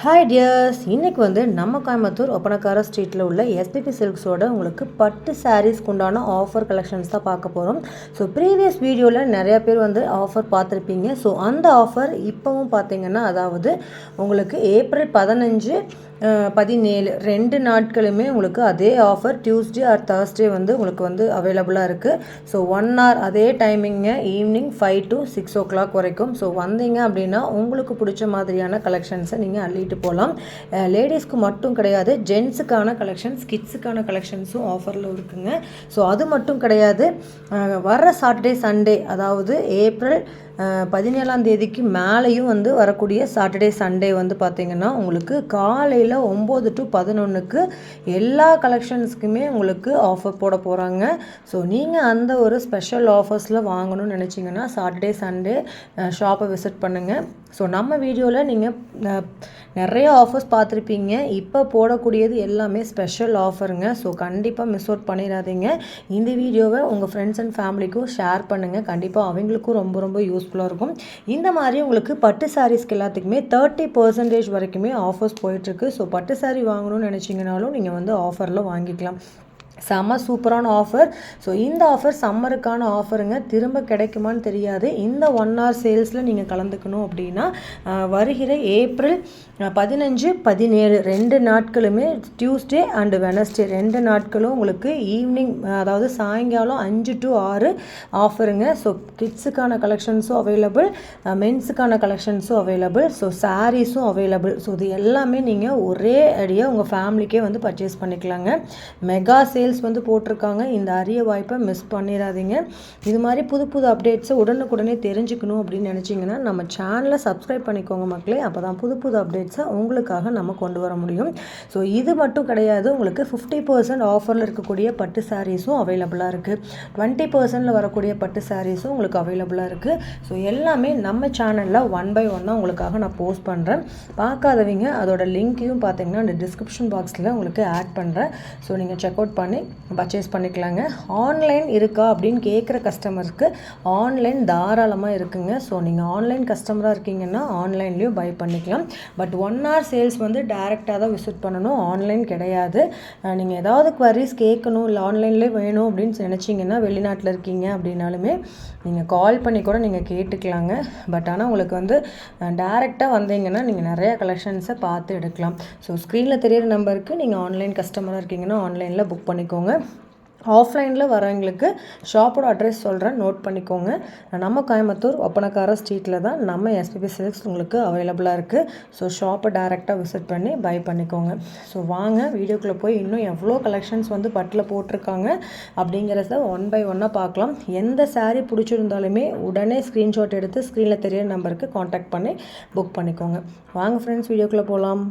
Hi tears இன்றைக்கி வந்து நம்ம கோயம்புத்தூர் ஒப்பனக்கார ஸ்ட்ரீட்டில் உள்ள எஸ்பிபி சில்க்ஸோட உங்களுக்கு பட்டு சாரீஸ்க்கு உண்டான ஆஃபர் கலெக்ஷன்ஸ் தான் பார்க்க போகிறோம் ஸோ ப்ரீவியஸ் வீடியோவில் நிறையா பேர் வந்து ஆஃபர் பார்த்துருப்பீங்க. ஸோ அந்த ஆஃபர் இப்போவும் பார்த்தீங்கன்னா அதாவது உங்களுக்கு ஏப்ரல் பதினஞ்சு பதினேழு ரெண்டு நாட்களுமே உங்களுக்கு அதே ஆஃபர் டியூஸ்டே ஆர் தேர்ஸ்டே வந்து உங்களுக்கு வந்து அவைலபிளாக இருக்குது ஸோ ஒன் ஹவர் அதே டைமிங்க evening five to six o'clock வரைக்கும். ஸோ வந்தீங்க அப்படின்னா உங்களுக்கு பிடிச்ச மாதிரியான கலெக்ஷன்ஸை நீங்கள் அள்ளிட்டு போகலாம் லேடிஸ்க்கு மட்டும் கிடையாது ஜென்ஸுக்கான கலெக்ஷன்ஸ் கிட்ஸுக்கான கலெக்ஷன்ஸும் ஆஃபரில் இருக்குங்க. ஸோ அது மட்டும் கிடையாது. வர வர்ற சாட்டர்டே சண்டே அதாவது ஏப்ரல் பதினேழாம் தேதிக்கு மேலேயும் வந்து வரக்கூடிய சாட்டர்டே சண்டே வந்து பார்த்திங்கன்னா உங்களுக்கு காலையில் ஒம்பது டு பதினொன்றுக்கு எல்லா கலெக்ஷன்ஸ்க்குமே உங்களுக்கு ஆஃபர் போட போகிறாங்க ஸோ நீங்கள் அந்த ஒரு ஸ்பெஷல் ஆஃபர்ஸில் வாங்கணும்னு நினச்சிங்கன்னா சாட்டர்டே சண்டே ஷாப்பை விசிட் பண்ணுங்கள் ஸோ நம்ம வீடியோவில் நீங்கள் நிறைய ஆஃபர்ஸ் பார்த்துருப்பீங்க இப்போ போடக்கூடியது எல்லாமே ஸ்பெஷல் ஆஃபருங்க ஸோ கண்டிப்பாக மிஸ் அவுட் பண்ணிடாதீங்க. இந்த வீடியோவை உங்கள் ஃப்ரெண்ட்ஸ் அண்ட் ஃபேமிலிக்கும் ஷேர் பண்ணுங்கள் கண்டிப்பாக அவங்களுக்கும் ரொம்ப ரொம்ப யூஸ் யூஸ்ஃபுல்லாக இருக்கும். இந்த மாதிரி உங்களுக்கு பட்டு சாரீஸ்க்கு எல்லாத்துக்குமே தேர்ட்டி பர்சன்டேஜ் வரைக்குமே ஆஃபர்ஸ் போயிட்டுருக்கு ஸோ பட்டு சாரீ வாங்கணும்னு நினச்சிங்கனாலும் நீங்கள் வந்து ஆஃபரில் வாங்கிக்கலாம். செம்ம சூப்பரான ஆஃபர் ஸோ இந்த ஆஃபர் சம்மருக்கான ஆஃபருங்க திரும்ப கிடைக்குமான்னு தெரியாது. இந்த ஒன் ஹவர் சேல்ஸில் நீங்கள் கலந்துக்கணும் அப்படின்னா வருகிற ஏப்ரல் பதினஞ்சு பதினேழு ரெண்டு நாட்களுமே டியூஸ்டே அண்டு வெனஸ்டே ரெண்டு நாட்களும் உங்களுக்கு ஈவினிங் அதாவது சாயங்காலம் அஞ்சு டு ஆறு ஆஃபருங்க ஸோ கிட்ஸுக்கான கலெக்ஷன்ஸும் அவைலபிள் மென்ஸுக்கான கலெக்ஷன்ஸும் அவைலபிள் ஸோ சாரீஸும் அவைலபிள் ஸோ இது எல்லாமே நீங்கள் ஒரே அடியாக உங்கள் ஃபேமிலிக்கே வந்து பர்ச்சேஸ் பண்ணிக்கலாங்க. மெகா சேல்ஸ் வந்து போட்டிருக்காங்க. இந்த அரிய வாய்ப்பை மிஸ் பண்ணிடாதீங்க. இது மாதிரி புது புது அப்டேட்ஸை உடனுக்குடனே தெரிஞ்சுக்கணும் அப்படின்னு நினச்சிங்கன்னா நம்ம சேனலை சப்ஸ்கிரைப் பண்ணிக்கோங்க மக்களே. அப்போ தான் புது புது அப்டேட்ஸை உங்களுக்காக நம்ம கொண்டு வர முடியும். ஸோ இது மட்டும் கிடையாது. உங்களுக்கு ஃபிஃப்டி பர்சன்ட் ஆஃபரில் இருக்கக்கூடிய பட்டு சாரீஸும் அவைலபிளாக இருக்குது டுவெண்ட்டி பர்சன்டில் வரக்கூடிய பட்டு சாரீஸும் உங்களுக்கு அவைலபிளாக இருக்குது ஸோ எல்லாமே நம்ம சேனலில் ஒன் பை ஒன்னாக உங்களுக்காக நான் போஸ்ட் பண்ணுறேன் பார்க்காதவங்க அதோட லிங்க்கையும் பார்த்தீங்கன்னா அந்த டிஸ்கிரிப்ஷன் பாக்ஸில் உங்களுக்கு ஆட் பண்ணுறேன் ஸோ நீங்கள் செக் அவுட் பண்ணி பர்ச்சேஸ் பண்ணிக்கலாங்க. ஆன்லைன் இருக்கா அப்படின்னு கேட்குற கஸ்டமருக்கு ஆன்லைன் தாராளமாக இருக்குங்க. ஸோ நீங்கள் ஆன்லைன் கஸ்டமராக இருக்கீங்கன்னா ஆன்லைன்லேயும் பை பண்ணிக்கலாம். பட் ஒன் ஹவர் சேல்ஸ் வந்து டேரெக்டாக தான் விசிட் பண்ணணும். ஆன்லைன் கிடையாது. நீங்கள் ஏதாவது குவரிஸ் கேட்கணும். இல்லை ஆன்லைன்லேயே வேணும் அப்படின்னு நினச்சிங்கன்னா வெளிநாட்டில் இருக்கீங்க அப்படின்னாலுமே நீங்கள் கால் பண்ணி கூட நீங்கள் கேட்டுக்கலாங்க. பட் ஆனால் உங்களுக்கு வந்து டேரெக்டாக வந்தீங்கன்னா நீங்கள் நிறையா கலெக்ஷன்ஸை பார்த்து எடுக்கலாம். ஸோ ஸ்க்ரீனில் தெரியிற நம்பருக்கு நீங்கள் ஆன்லைன் கஸ்டமராக இருக்கீங்கன்னா ஆன்லைனில் புக் பண்ணிக்கோங்க. ஆஃப்லைனில் வரவங்களுக்கு ஷாப்போட அட்ரஸ் சொல்கிறேன் நோட் பண்ணிக்கோங்க. நம்ம கோயம்புத்தூர் ஒப்பனக்கார ஸ்ட்ரீட்டில் தான் நம்ம எஸ்பிபி சில்க்ஸ் உங்களுக்கு அவைலபிளாக இருக்குது ஸோ ஷாப்பை டேரெக்டாக விசிட் பண்ணி பை பண்ணிக்கோங்க. ஸோ வாங்க வீடியோக்குள்ளே போய் இன்னும் எவ்வளோ கலெக்ஷன்ஸ் வந்து பட்டில் போட்டிருக்காங்க அப்படிங்கிறத ஒன் பை ஒன்னாக பார்க்கலாம். எந்த சாரீ பிடிச்சிருந்தாலுமே உடனே ஸ்க்ரீன்ஷாட் எடுத்து ஸ்க்ரீனில் தெரியிற நம்பருக்கு காண்டாக்ட் பண்ணி புக் பண்ணிக்கோங்க. வாங்க ஃப்ரெண்ட்ஸ் வீடியோக்குள்ளே போகலாம்